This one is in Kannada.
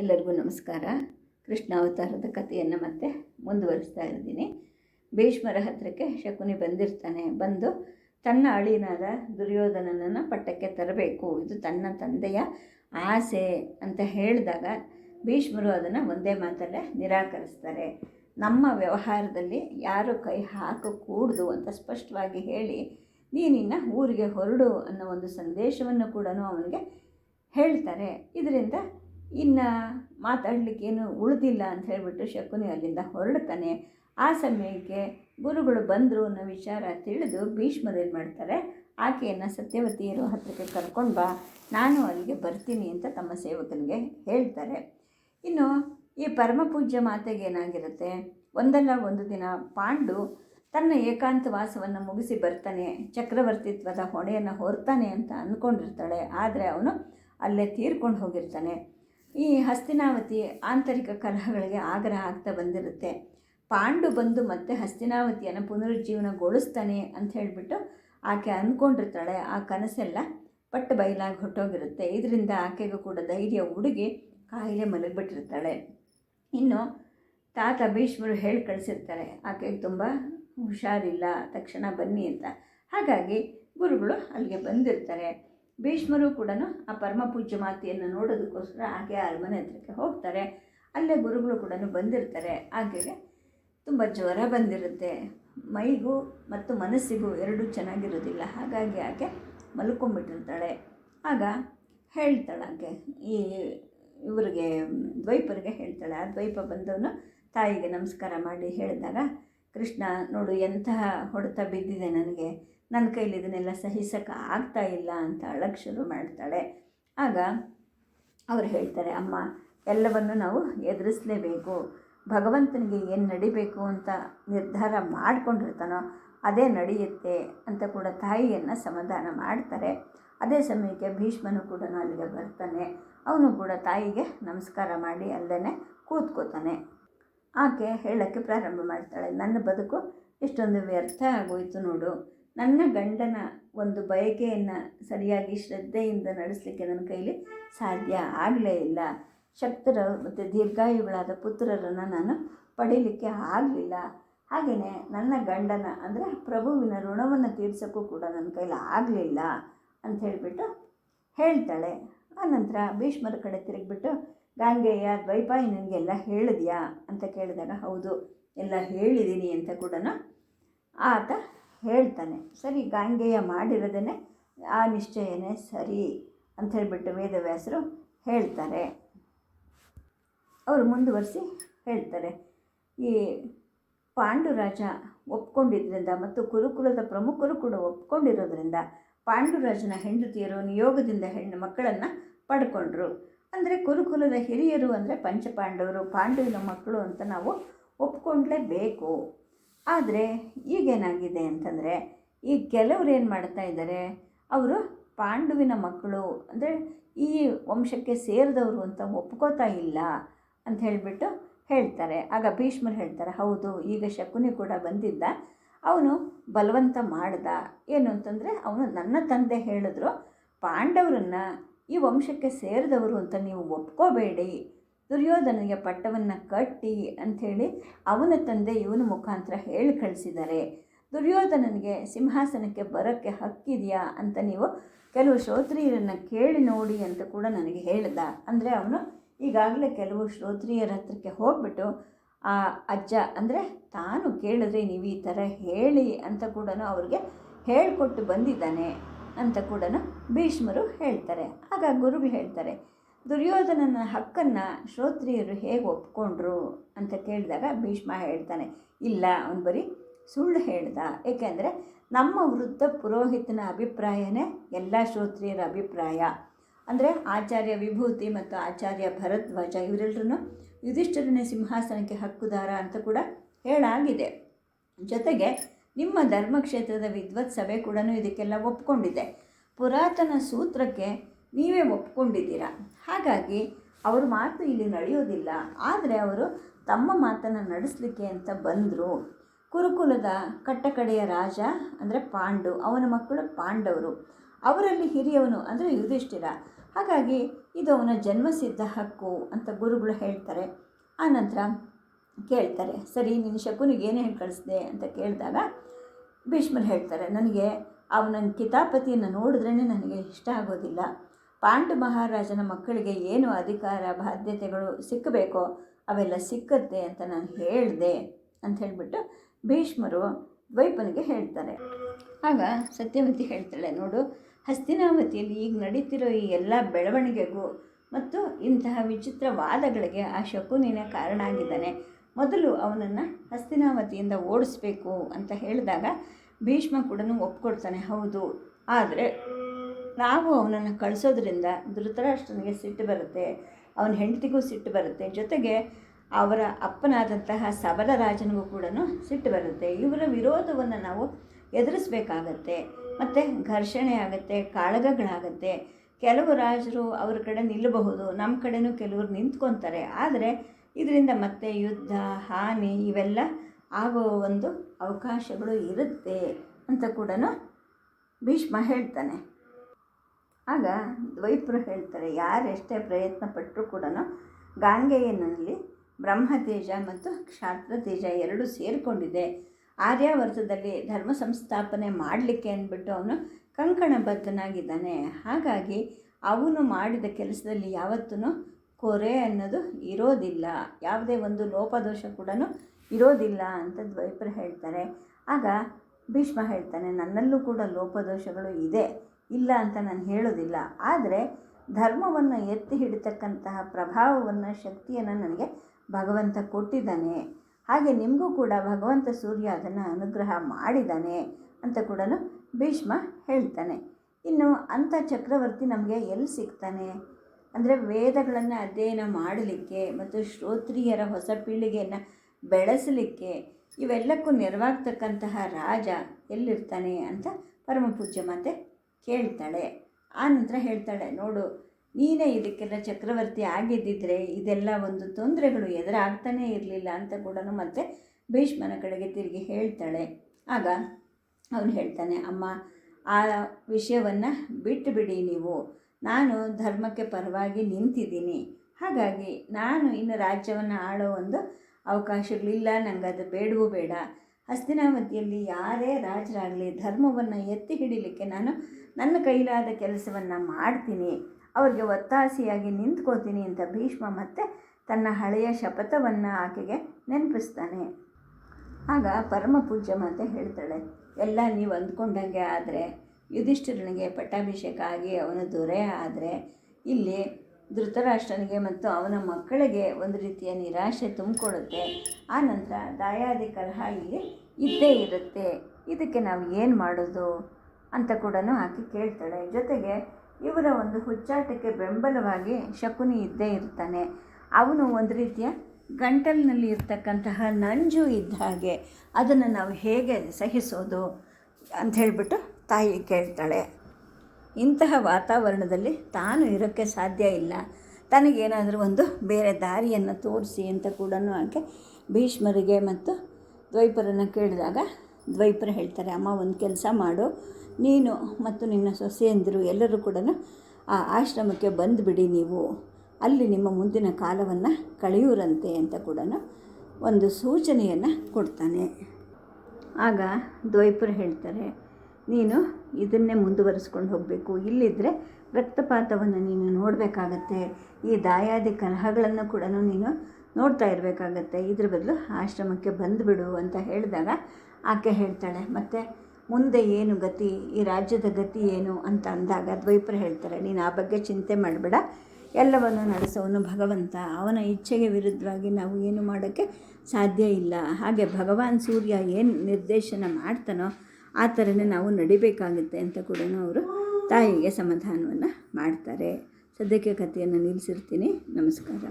ಎಲ್ಲರಿಗೂ ನಮಸ್ಕಾರ. ಕೃಷ್ಣ ಅವತಾರದ ಕಥೆಯನ್ನು ಮತ್ತೆ ಮುಂದುವರಿಸ್ತಾ ಇದ್ದೀನಿ. ಭೀಷ್ಮರ ಹತ್ತಿರಕ್ಕೆ ಶಕುನಿ ಬಂದಿರ್ತಾನೆ. ಬಂದು ತನ್ನ ಅಳಿನಾದ ದುರ್ಯೋಧನನನ್ನು ಪಟ್ಟಕ್ಕೆ ತರಬೇಕು. ಇದು ತನ್ನ ತಂದೆಯ ಆಸೆ ಅಂತ ಹೇಳಿದಾಗ ಭೀಷ್ಮರು ಅದನ್ನು ಒಂದೇ ಮಾತಲ್ಲೇ ನಿರಾಕರಿಸ್ತಾರೆ. ನಮ್ಮ ವ್ಯವಹಾರದಲ್ಲಿ ಯಾರು ಕೈ ಹಾಕಕೂಡ್ದು ಅಂತ ಸ್ಪಷ್ಟವಾಗಿ ಹೇಳಿ ನೀನಿನ್ನ ಊರಿಗೆ ಹೊರಡು ಅನ್ನೋ ಒಂದು ಸಂದೇಶವನ್ನು ಕೂಡ ಅವನಿಗೆ ಹೇಳ್ತಾರೆ. ಇದರಿಂದ ಇನ್ನು ಮಾತಾಡಲಿಕ್ಕೇನು ಉಳಿದಿಲ್ಲ ಅಂತ ಹೇಳಿಬಿಟ್ಟು ಶಕುನಿ ಅಲ್ಲಿಂದ ಹೊರಡ್ತಾನೆ. ಆ ಸಮಯಕ್ಕೆ ಗುರುಗಳು ಬಂದರು ಅನ್ನೋ ವಿಚಾರ ತಿಳಿದು ಭೀಷ್ಮರು ಏನು ಮಾಡ್ತಾರೆ? ಆಕೆಯನ್ನು ಸತ್ಯವತಿ ಇರೋ ಹತ್ರಕ್ಕೆ ಕರ್ಕೊಂಡು ಬಾ, ನಾನು ಅಲ್ಲಿಗೆ ಬರ್ತೀನಿ ಅಂತ ತಮ್ಮ ಸೇವಕನಿಗೆ ಹೇಳ್ತಾರೆ. ಇನ್ನು ಈ ಪರಮಪೂಜ್ಯ ಮಾತೆಗೆ ಏನಾಗಿರುತ್ತೆ? ಒಂದಲ್ಲ ಒಂದು ದಿನ ಪಾಂಡು ತನ್ನ ಏಕಾಂತವಾಸವನ್ನು ಮುಗಿಸಿ ಬರ್ತಾನೆ, ಚಕ್ರವರ್ತಿತ್ವದ ಹೊಣೆಯನ್ನು ಹೊರ್ತಾನೆ ಅಂತ ಅಂದ್ಕೊಂಡಿರ್ತಾಳೆ ಆದರೆ ಅವನು ಅಲ್ಲೇ ತೀರ್ಕೊಂಡು ಹೋಗಿರ್ತಾನೆ. ಈ ಹಸ್ತಿನಾವತಿ ಆಂತರಿಕ ಕಲಹಗಳಿಗೆ ಆಗ್ರಹ ಆಗ್ತಾ ಬಂದಿರುತ್ತೆ. ಪಾಂಡು ಬಂದು ಮತ್ತೆ ಹಸ್ತಿನಾವತಿಯನ್ನು ಪುನರುಜ್ಜೀವನಗೊಳಿಸ್ತಾನೆ ಅಂತ ಹೇಳಿಬಿಟ್ಟು ಆಕೆ ಅಂದ್ಕೊಂಡಿರ್ತಾಳೆ ಆ ಕನಸೆಲ್ಲ ಪಟ್ಟು ಬಯಲಾಗಿ ಹೊಟ್ಟೋಗಿರುತ್ತೆ. ಇದರಿಂದ ಆಕೆಗೂ ಕೂಡ ಧೈರ್ಯ ಹುಡುಗಿ ಕಾಯಿಲೆ ಮಲಗಿಬಿಟ್ಟಿರ್ತಾಳೆ. ಇನ್ನು ತಾತ ಭೀಷ್ಮರು ಹೇಳಿ ಕಳಿಸಿರ್ತಾರೆ ಆಕೆಗೆ ತುಂಬ ಹುಷಾರಿಲ್ಲ, ತಕ್ಷಣ ಬನ್ನಿ ಅಂತ. ಹಾಗಾಗಿ ಗುರುಗಳು ಅಲ್ಲಿಗೆ ಬಂದಿರ್ತಾರೆ. ಭೀಷ್ಮರು ಕೂಡ ಆ ಪರಮ ಪೂಜ್ಯ ಮಾತೆಯನ್ನು ನೋಡೋದಕ್ಕೋಸ್ಕರ ಆಕೆ ಅರಮನೆ ಹತ್ರಕ್ಕೆ ಹೋಗ್ತಾರೆ. ಅಲ್ಲೇ ಗುರುಗಳು ಕೂಡ ಬಂದಿರ್ತಾರೆ. ಆಕೆಗೆ ತುಂಬ ಜ್ವರ ಬಂದಿರುತ್ತೆ. ಮೈಗೂ ಮತ್ತು ಮನಸ್ಸಿಗೂ ಎರಡೂ ಚೆನ್ನಾಗಿರೋದಿಲ್ಲ. ಹಾಗಾಗಿ ಆಕೆ ಮಲ್ಕೊಂಡ್ಬಿಟ್ಟಿರ್ತಾಳೆ. ಆಗ ಹೇಳ್ತಾಳೆ ಆಕೆ, ಈ ಇವರಿಗೆ, ದ್ವೈಪರಿಗೆ ಹೇಳ್ತಾಳೆ. ಆ ದ್ವೈಪ ಬಂದವನು ತಾಯಿಗೆ ನಮಸ್ಕಾರ ಮಾಡಿ ಹೇಳಿದಾಗ, ಕೃಷ್ಣ, ನೋಡು ಎಂತಹ ಹೊಡೆತ ಬಿದ್ದಿದೆ ನನಗೆ. ನನ್ನ ಕೈಲಿ ಇದನ್ನೆಲ್ಲ ಸಹಿಸಕ್ಕೆ ಆಗ್ತಾ ಇಲ್ಲ ಅಂತ ಅಳಕ್ಕೆ ಶುರು ಮಾಡ್ತಾಳೆ. ಆಗ ಅವ್ರು ಹೇಳ್ತಾರೆ, ಅಮ್ಮ, ಎಲ್ಲವನ್ನು ನಾವು ಎದುರಿಸಲೇಬೇಕು. ಭಗವಂತನಿಗೆ ಏನು ನಡಿಬೇಕು ಅಂತ ನಿರ್ಧಾರ ಮಾಡಿಕೊಂಡಿರ್ತಾನೋ ಅದೇ ನಡೆಯುತ್ತೆ ಅಂತ ಕೂಡ ತಾಯಿಯನ್ನು ಸಮಾಧಾನ ಮಾಡ್ತಾರೆ. ಅದೇ ಸಮಯಕ್ಕೆ ಭೀಷ್ಮನು ಕೂಡ ಅಲ್ಲಿಗೆ ಬರ್ತಾನೆ. ಅವನು ಕೂಡ ತಾಯಿಗೆ ನಮಸ್ಕಾರ ಮಾಡಿ ಅಲ್ಲೇ ಕೂತ್ಕೋತಾನೆ. ಆಕೆ ಹೇಳೋಕ್ಕೆ ಪ್ರಾರಂಭ ಮಾಡ್ತಾಳೆ, ನನ್ನ ಬದುಕು ಇಷ್ಟೊಂದು ವ್ಯರ್ಥ ಆಗೋಯ್ತು ನೋಡು. ನನ್ನ ಗಂಡನ ಒಂದು ಬಯಕೆಯನ್ನು ಸರಿಯಾಗಿ ಶ್ರದ್ಧೆಯಿಂದ ನಡೆಸಲಿಕ್ಕೆ ನನ್ನ ಕೈಲಿ ಸಾಧ್ಯ ಆಗಲೇ ಇಲ್ಲ. ಶಕ್ತರ ಮತ್ತು ದೀರ್ಘಾಯುಗಳಾದ ಪುತ್ರರನ್ನು ನಾನು ಪಡೀಲಿಕ್ಕೆ ಆಗಲಿಲ್ಲ. ಹಾಗೆಯೇ ನನ್ನ ಗಂಡನ ಅಂದರೆ ಪ್ರಭುವಿನ ಋಣವನ್ನು ತೀರ್ಸೋಕ್ಕೂ ಕೂಡ ನನ್ನ ಕೈಲಿ ಆಗಲಿಲ್ಲ ಅಂತ ಹೇಳಿಬಿಟ್ಟು ಹೇಳ್ತಾಳೆ. ಆನಂತರ ಭೀಷ್ಮರ ಕಡೆ ತಿರುಗಿಬಿಟ್ಟು ಗಾಂಗೆಯ ದ್ವೈಪಾಯಿ ನನಗೆಲ್ಲ ಹೇಳಿದ್ಯಾ? ಅಂತ ಕೇಳಿದಾಗ, ಹೌದು, ಎಲ್ಲ ಹೇಳಿದ್ದೀನಿ ಅಂತ ಕೂಡ ಆತ ಹೇಳ್ತಾನೆ, ಸರಿ, ಗಾಂಗೆಯ ಮಾಡಿರೋದೇ ಆ ನಿಶ್ಚಯನೇ ಸರಿ ಅಂತ ಹೇಳಿಬಿಟ್ಟು ವೇದವ್ಯಾಸರು ಹೇಳ್ತಾರೆ. ಅವರು ಮುಂದುವರಿಸಿ ಹೇಳ್ತಾರೆ, ಈ ಪಾಂಡುರಾಜ ಒಪ್ಕೊಂಡಿದ್ದರಿಂದ ಮತ್ತು ಕುರುಕುಲದ ಪ್ರಮುಖರು ಕೂಡ ಒಪ್ಕೊಂಡಿರೋದ್ರಿಂದ ಪಾಂಡುರಾಜನ ಹೆಂಡತಿಯರು ನಿಯೋಗದಿಂದ ಹೆಣ್ಣು ಮಕ್ಕಳನ್ನು ಪಡ್ಕೊಂಡ್ರು. ಅಂದರೆ ಕುರುಕುಲದ ಹಿರಿಯರು ಅಂದರೆ ಪಂಚಪಾಂಡವರು ಪಾಂಡುವಿನ ಮಕ್ಕಳು ಅಂತ ನಾವು ಒಪ್ಕೊಂಡ್ಲೇಬೇಕು. ಆದರೆ ಈಗೇನಾಗಿದೆ ಅಂತಂದರೆ ಈ ಕೆಲವ್ರು ಏನು ಮಾಡ್ತಾ ಇದ್ದಾರೆ ಅವರು ಪಾಂಡುವಿನ ಮಕ್ಕಳು ಅಂದರೆ ಈ ವಂಶಕ್ಕೆ ಸೇರಿದವರು ಅಂತ ಒಪ್ಕೋತಾ ಇಲ್ಲ ಅಂತ ಹೇಳಿಬಿಟ್ಟು ಹೇಳ್ತಾರೆ. ಆಗ ಭೀಷ್ಮರು ಹೇಳ್ತಾರೆ, ಹೌದು, ಈಗ ಶಕುನಿ ಕೂಡ ಬಂದಿದ್ದ, ಅವನು ಬಲವಂತ ಮಾಡ್ದ. ಏನು ಅಂತಂದರೆ, ಅವನು ನನ್ನ ತಂದೆ ಹೇಳಿದ್ರು, ಪಾಂಡವರನ್ನು ಈ ವಂಶಕ್ಕೆ ಸೇರಿದವರು ಅಂತ ನೀವು ಒಪ್ಕೋಬೇಡಿ. ದುರ್ಯೋಧನಿಗೆ ಪಟ್ಟವನ್ನು ಕಟ್ಟಿ ಅಂಥೇಳಿ ಅವನ ತಂದೆ ಇವನ ಮುಖಾಂತರ ಹೇಳಿ ಕಳಿಸಿದ್ದಾರೆ. ದುರ್ಯೋಧನನಿಗೆ ಸಿಂಹಾಸನಕ್ಕೆ ಬರೋಕ್ಕೆ ಹಕ್ಕಿದೆಯಾ ಅಂತ ನೀವು ಕೆಲವು ಶ್ರೋತ್ರಿಯರನ್ನು ಕೇಳಿ ನೋಡಿ ಅಂತ ಕೂಡ ನನಗೆ ಹೇಳ್ದ. ಅಂದರೆ ಅವನು ಈಗಾಗಲೇ ಕೆಲವು ಶ್ರೋತ್ರಿಯರ ಹತ್ರಕ್ಕೆ ಹೋಗ್ಬಿಟ್ಟು, ಆ ಅಜ್ಜ ಅಂದರೆ ತಾನು ಕೇಳಿದ್ರೆ ನೀವು ಈ ಥರ ಹೇಳಿ ಅಂತ ಕೂಡ ಅವ್ರಿಗೆ ಹೇಳಿಕೊಟ್ಟು ಬಂದಿದ್ದಾನೆ ಅಂತ ಕೂಡ ಭೀಷ್ಮರು ಹೇಳ್ತಾರೆ. ಆಗ ಗುರುಗಳು ಹೇಳ್ತಾರೆ ದುರ್ಯೋಧನನ ಹಕ್ಕನ್ನು ಶ್ರೋತ್ರಿಯರು ಹೇಗೆ ಒಪ್ಕೊಂಡ್ರು ಅಂತ ಕೇಳಿದಾಗ ಭೀಷ್ಮ ಹೇಳ್ತಾನೆ, ಇಲ್ಲ, ಅವನು ಬರೀ ಸುಳ್ಳು ಹೇಳ್ದ. ಏಕೆಂದರೆ ನಮ್ಮ ವೃದ್ಧ ಪುರೋಹಿತನ ಅಭಿಪ್ರಾಯನೇ ಎಲ್ಲ ಶ್ರೋತ್ರಿಯರ ಅಭಿಪ್ರಾಯ. ಅಂದರೆ ಆಚಾರ್ಯ ವಿಭೂತಿ ಮತ್ತು ಆಚಾರ್ಯ ಭರದ್ವಾಜ ಇವರೆಲ್ಲರೂ ಯುಧಿಷ್ಠರನೇ ಸಿಂಹಾಸನಕ್ಕೆ ಹಕ್ಕುದಾರ ಅಂತ ಕೂಡ ಹೇಳಾಗಿದೆ. ಜೊತೆಗೆ ನಿಮ್ಮ ಧರ್ಮಕ್ಷೇತ್ರದ ವಿದ್ವತ್ ಸಭೆ ಕೂಡ ಇದಕ್ಕೆಲ್ಲ ಒಪ್ಕೊಂಡಿದೆ. ಪುರಾತನ ಸೂತ್ರಕ್ಕೆ ನೀವೇ ಒಪ್ಕೊಂಡಿದ್ದೀರಾ? ಹಾಗಾಗಿ ಅವರ ಮಾತು ಇಲ್ಲಿ ನಡೆಯೋದಿಲ್ಲ ಆದರೆ ಅವರು ತಮ್ಮ ಮಾತನ್ನು ನಡೆಸಲಿಕ್ಕೆ ಅಂತ ಬಂದರು. ಕುರುಕುಲದ ಕಟ್ಟಕಡೆಯ ರಾಜ ಅಂದರೆ ಪಾಂಡು, ಅವನ ಮಕ್ಕಳು ಪಾಂಡವರು. ಅವರಲ್ಲಿ ಹಿರಿಯವನು ಅಂದರೆ ಯುಧಿಷ್ಠಿರ. ಹಾಗಾಗಿ ಇದು ಅವನ ಜನ್ಮಸಿದ್ಧ ಹಕ್ಕು ಅಂತ ಗುರುಗಳು ಹೇಳ್ತಾರೆ. ಆನಂತರ ಕೇಳ್ತಾರೆ, ಸರಿ, ನಿನ್ನ ಶಕುನಿಗೆ ಏನು ಹೇಳಿ ಕಳಿಸ್ದೆ? ಅಂತ ಕೇಳಿದಾಗ ಭೀಷ್ಮರು ಹೇಳ್ತಾರೆ, ನನಗೆ ಅವನ ಕಿತಾಪತಿಯನ್ನು ನೋಡಿದ್ರೇ ನನಗೆ ಇಷ್ಟ ಆಗೋದಿಲ್ಲ. ಪಾಂಡು ಮಹಾರಾಜನ ಮಕ್ಕಳಿಗೆ ಏನು ಅಧಿಕಾರ, ಬಾಧ್ಯತೆಗಳು ಸಿಕ್ಕಬೇಕೋ ಅವೆಲ್ಲ ಸಿಕ್ಕತ್ತೆ ಅಂತ ನಾನು ಹೇಳಿದೆ ಅಂತ ಹೇಳಿಬಿಟ್ಟು ಭೀಷ್ಮರು ದ್ವೈಪನಿಗೆ ಹೇಳ್ತಾರೆ. ಆಗ ಸತ್ಯವತಿ ಹೇಳ್ತಾಳೆ, ನೋಡು, ಹಸ್ತಿನಾವತಿಯಲ್ಲಿ ಈಗ ನಡೀತಿರೋ ಈ ಎಲ್ಲ ಬೆಳವಣಿಗೆಗೂ ಮತ್ತು ಇಂತಹ ವಿಚಿತ್ರ ವಾದಗಳಿಗೆ ಆ ಶಕುನಿನ ಕಾರಣ ಆಗಿದ್ದಾನೆ. ಮೊದಲು ಅವನನ್ನು ಹಸ್ತಿನಾವತಿಯಿಂದ ಓಡಿಸ್ಬೇಕು ಅಂತ ಹೇಳಿದಾಗ ಭೀಷ್ಮ ಕೂಡ ಒಪ್ಕೊಡ್ತಾನೆ, ಹೌದು, ಆದರೆ ನಾವು ಅವನನ್ನು ಕಳಿಸೋದ್ರಿಂದ ಧೃತರಾಷ್ಟ್ರನಿಗೆ ಸಿಟ್ಟು ಬರುತ್ತೆ, ಅವನ ಹೆಂಡತಿಗೂ ಸಿಟ್ಟು ಬರುತ್ತೆ. ಜೊತೆಗೆ ಅವರ ಅಪ್ಪನಾದಂತಹ ಸಬಲ ರಾಜನಿಗೂ ಕೂಡ ಸಿಟ್ಟು ಬರುತ್ತೆ. ಇವರ ವಿರೋಧವನ್ನು ನಾವು ಎದುರಿಸಬೇಕಾಗತ್ತೆ. ಮತ್ತು ಘರ್ಷಣೆ ಆಗುತ್ತೆ, ಕಾಳಗಗಳಾಗತ್ತೆ. ಕೆಲವು ರಾಜರು ಅವ್ರ ಕಡೆ ನಿಲ್ಲಬಹುದು ನಮ್ಮ ಕಡೆನೂ ಕೆಲವರು ನಿಂತ್ಕೊತಾರೆ. ಆದರೆ ಇದರಿಂದ ಮತ್ತೆ ಯುದ್ಧ, ಹಾನಿ ಇವೆಲ್ಲ ಆಗೋ ಒಂದು ಅವಕಾಶಗಳು ಇರುತ್ತೆ ಅಂತ ಕೂಡ ಭೀಷ್ಮ ಹೇಳ್ತಾನೆ. ಆಗ ದ್ವೈಪರು ಹೇಳ್ತಾರೆ, ಯಾರೆಷ್ಟೇ ಪ್ರಯತ್ನ ಪಟ್ಟರೂ ಕೂಡ ಗಾಂಗೆಯನಲ್ಲಿ ಬ್ರಹ್ಮತೇಜ ಮತ್ತು ಕ್ಷಾತ್ರ ತೇಜ ಎರಡೂ ಸೇರಿಕೊಂಡಿದೆ. ಆರ್ಯಾವರ್ತದಲ್ಲಿ ಧರ್ಮ ಸಂಸ್ಥಾಪನೆ ಮಾಡಲಿಕ್ಕೆ ಅಂದ್ಬಿಟ್ಟು ಅವನು ಕಂಕಣಬದ್ಧನಾಗಿದ್ದಾನೆ. ಹಾಗಾಗಿ ಅವನು ಮಾಡಿದ ಕೆಲಸದಲ್ಲಿ ಯಾವತ್ತೂ ಕೊರೆ ಅನ್ನೋದು ಇರೋದಿಲ್ಲ. ಯಾವುದೇ ಒಂದು ಲೋಪದೋಷ ಕೂಡ ಇರೋದಿಲ್ಲ ಅಂತ ದ್ವೈಪರು ಹೇಳ್ತಾರೆ. ಆಗ ಭೀಷ್ಮ ಹೇಳ್ತಾನೆ, ನನ್ನಲ್ಲೂ ಕೂಡ ಲೋಪದೋಷಗಳು ಇದೆ. ಇಲ್ಲ ಅಂತ ನಾನು ಹೇಳೋದಿಲ್ಲ ಆದರೆ ಧರ್ಮವನ್ನು ಎತ್ತಿ ಹಿಡಿತಕ್ಕಂತಹ ಪ್ರಭಾವವನ್ನು, ಶಕ್ತಿಯನ್ನು ನನಗೆ ಭಗವಂತ ಕೊಟ್ಟಿದ್ದಾನೆ. ಹಾಗೆ ನಿಮಗೂ ಕೂಡ ಭಗವಂತ ಸೂರ್ಯ ಅದನ್ನು ಅನುಗ್ರಹ ಮಾಡಿದ್ದಾನೆ ಅಂತ ಕೂಡ ಭೀಷ್ಮ ಹೇಳ್ತಾನೆ. ಇನ್ನು ಅಂಥ ಚಕ್ರವರ್ತಿ ನಮಗೆ ಎಲ್ಲಿ ಸಿಗ್ತಾನೆ? ಅಂದರೆ ವೇದಗಳನ್ನು ಅಧ್ಯಯನ ಮಾಡಲಿಕ್ಕೆ ಮತ್ತು ಶ್ರೋತ್ರಿಯರ ಹೊಸ ಪೀಳಿಗೆಯನ್ನು ಬೆಳೆಸಲಿಕ್ಕೆ ಇವೆಲ್ಲಕ್ಕೂ ನೆರವಾಗ್ತಕ್ಕಂತಹ ರಾಜ ಎಲ್ಲಿರ್ತಾನೆ ಅಂತ ಪರಮಪೂಜ್ಯ ಮಾತೆ ಕೇಳ್ತಾಳೆ. ಆ ನಂತರ ಹೇಳ್ತಾಳೆ, ನೋಡು, ನೀನೇ ಇದಕ್ಕೆಲ್ಲ ಚಕ್ರವರ್ತಿ ಆಗಿದ್ದಿದ್ರೆ ಇದೆಲ್ಲ ಒಂದು ತೊಂದರೆಗಳು ಎದುರಾಗ್ತಾನೇ ಇರಲಿಲ್ಲ ಅಂತ ಕೂಡ ಮತ್ತೆ ಭೀಷ್ಮನ ಕಡೆಗೆ ತಿರುಗಿ ಹೇಳ್ತಾಳೆ. ಆಗ ಅವನು ಹೇಳ್ತಾನೆ, ಅಮ್ಮ, ಆ ವಿಷಯವನ್ನು ಬಿಟ್ಟು ಬಿಡಿ ನೀವು. ನಾನು ಧರ್ಮಕ್ಕೆ ಪರವಾಗಿ ನಿಂತಿದ್ದೀನಿ. ಹಾಗಾಗಿ ನಾನು ಇನ್ನು ರಾಜ್ಯವನ್ನು ಆಳೋ ಒಂದು ಅವಕಾಶಗಳಿಲ್ಲ ನನಗದು ಬೇಡವೂ ಬೇಡ. ಹಸ್ತಿನಾವತಿಯಲ್ಲಿ ಯಾರೇ ರಾಜರಾಗಲಿ ಧರ್ಮವನ್ನು ಎತ್ತಿ ಹಿಡಿಲಿಕ್ಕೆ ನಾನು ನನ್ನ ಕೈಲಾದ ಕೆಲಸವನ್ನು ಮಾಡ್ತೀನಿ, ಅವ್ರಿಗೆ ಒತ್ತಾಸೆಯಾಗಿ ನಿಂತ್ಕೋತೀನಿ ಅಂತ ಭೀಷ್ಮ ಮತ್ತೆ ತನ್ನ ಹಳೆಯ ಶಪಥವನ್ನು ಆಕೆಗೆ ನೆನಪಿಸ್ತಾನೆ. ಆಗ ಪರಮ ಪೂಜ್ಯ ಮಾತೆ ಹೇಳ್ತಾಳೆ, ಎಲ್ಲ ನೀವು ಅಂದ್ಕೊಂಡಂಗೆ ಆದರೆ, ಯುಧಿಷ್ಠಿರನಿಗೆ ಪಟ್ಟಾಭಿಷೇಕ ಆಗಿ ಅವನು ದೊರೆ ಆದರೆ, ಇಲ್ಲಿ ಧೃತರಾಷ್ಟ್ರನಿಗೆ ಮತ್ತು ಅವನ ಮಕ್ಕಳಿಗೆ ಒಂದು ರೀತಿಯ ನಿರಾಶೆ ತುಂಬಿಕೊಡುತ್ತೆ. ಆ ನಂತರ ದಾಯಾದಿ ಕಲಹ ಇಲ್ಲಿ ಇದ್ದೇ ಇರುತ್ತೆ. ಇದಕ್ಕೆ ನಾವು ಏನು ಮಾಡೋದು ಅಂತ ಕೂಡ ಆಕೆ ಕೇಳ್ತಾಳೆ. ಜೊತೆಗೆ ಇವರ ಒಂದು ಹುಚ್ಚಾಟಕ್ಕೆ ಬೆಂಬಲವಾಗಿ ಶಕುನಿ ಇದ್ದೇ ಇರ್ತಾನೆ. ಅವನು ಒಂದು ರೀತಿಯ ಗಂಟಲಿನಲ್ಲಿ ಇರ್ತಕ್ಕಂತಹ ನಂಜು ಇದ್ದ ಹಾಗೆ ಅದನ್ನು ನಾವು ಹೇಗೆ ಸಹಿಸೋದು ಅಂತ ಹೇಳಿಬಿಟ್ಟು ತಾಯಿ ಕೇಳ್ತಾಳೆ. ಇಂತಹ ವಾತಾವರಣದಲ್ಲಿ ತಾನು ಇರೋಕ್ಕೆ ಸಾಧ್ಯ ಇಲ್ಲ. ತನಗೇನಾದರೂ ಒಂದು ಬೇರೆ ದಾರಿಯನ್ನು ತೋರಿಸಿ ಅಂತ ಕೂಡ ಆಕೆ ಭೀಷ್ಮರಿಗೆ ಮತ್ತು ದ್ವೈಪರನ್ನು ಕೇಳಿದಾಗ, ದ್ವೈಪರು ಹೇಳ್ತಾರೆ, ಅಮ್ಮ, ಒಂದು ಕೆಲಸ ಮಾಡು. ನೀನು ಮತ್ತು ನಿನ್ನ ಸೊಸೆಯಂದಿರು ಎಲ್ಲರೂ ಕೂಡ ಆ ಆಶ್ರಮಕ್ಕೆ ಬಂದುಬಿಡಿ ನೀವು. ಅಲ್ಲಿ ನಿಮ್ಮ ಮುಂದಿನ ಕಾಲವನ್ನು ಕಳೆಯೂರಂತೆ ಅಂತ ಕೂಡ ಒಂದು ಸೂಚನೆಯನ್ನು ಕೊಡ್ತಾನೆ. ಆಗ ದ್ವೈಪರು ಹೇಳ್ತಾರೆ ನೀನು ಇದನ್ನೇ ಮುಂದುವರಿಸ್ಕೊಂಡು ಹೋಗಬೇಕು. ಇಲ್ಲಿದ್ದರೆ ರಕ್ತಪಾತವನ್ನು ನೀನು ನೋಡಬೇಕಾಗತ್ತೆ. ಈ ದಾಯಾದಿ ಕಲಹಗಳನ್ನು ಕೂಡ ನೀನು ನೋಡ್ತಾ ಇರಬೇಕಾಗತ್ತೆ. ಇದ್ರ ಬದಲು ಆಶ್ರಮಕ್ಕೆ ಬಂದುಬಿಡು ಅಂತ ಹೇಳಿದಾಗ ಆಕೆ ಹೇಳ್ತಾಳೆ, ಮತ್ತು ಮುಂದೆ ಏನು ಗತಿ? ಈ ರಾಜ್ಯದ ಗತಿ ಏನು? ಅಂತ ಅಂದಾಗ ದ್ವೈಪರು ಹೇಳ್ತಾರೆ, ನೀನು ಆ ಬಗ್ಗೆ ಚಿಂತೆ ಮಾಡಬೇಡ. ಎಲ್ಲವನ್ನು ನಡೆಸೋನು ಭಗವಂತ. ಅವನ ಇಚ್ಛೆಗೆ ವಿರುದ್ಧವಾಗಿ ನಾವು ಏನು ಮಾಡೋಕ್ಕೆ ಸಾಧ್ಯ ಇಲ್ಲ. ಹಾಗೆ ಭಗವಾನ್ ಸೂರ್ಯ ಏನು ನಿರ್ದೇಶನ ಮಾಡ್ತಾನೋ ಆ ಥರನೇ ನಾವು ನಡಿಬೇಕಾಗುತ್ತೆ ಅಂತ ಕೂಡ ಅವರು ತಾಯಿಗೆ ಸಮಾಧಾನವನ್ನು ಮಾಡ್ತಾರೆ. ಸದ್ಯಕ್ಕೆ ಕಥೆಯನ್ನು ನಿಲ್ಲಿಸಿರ್ತೀನಿ ನಮಸ್ಕಾರ.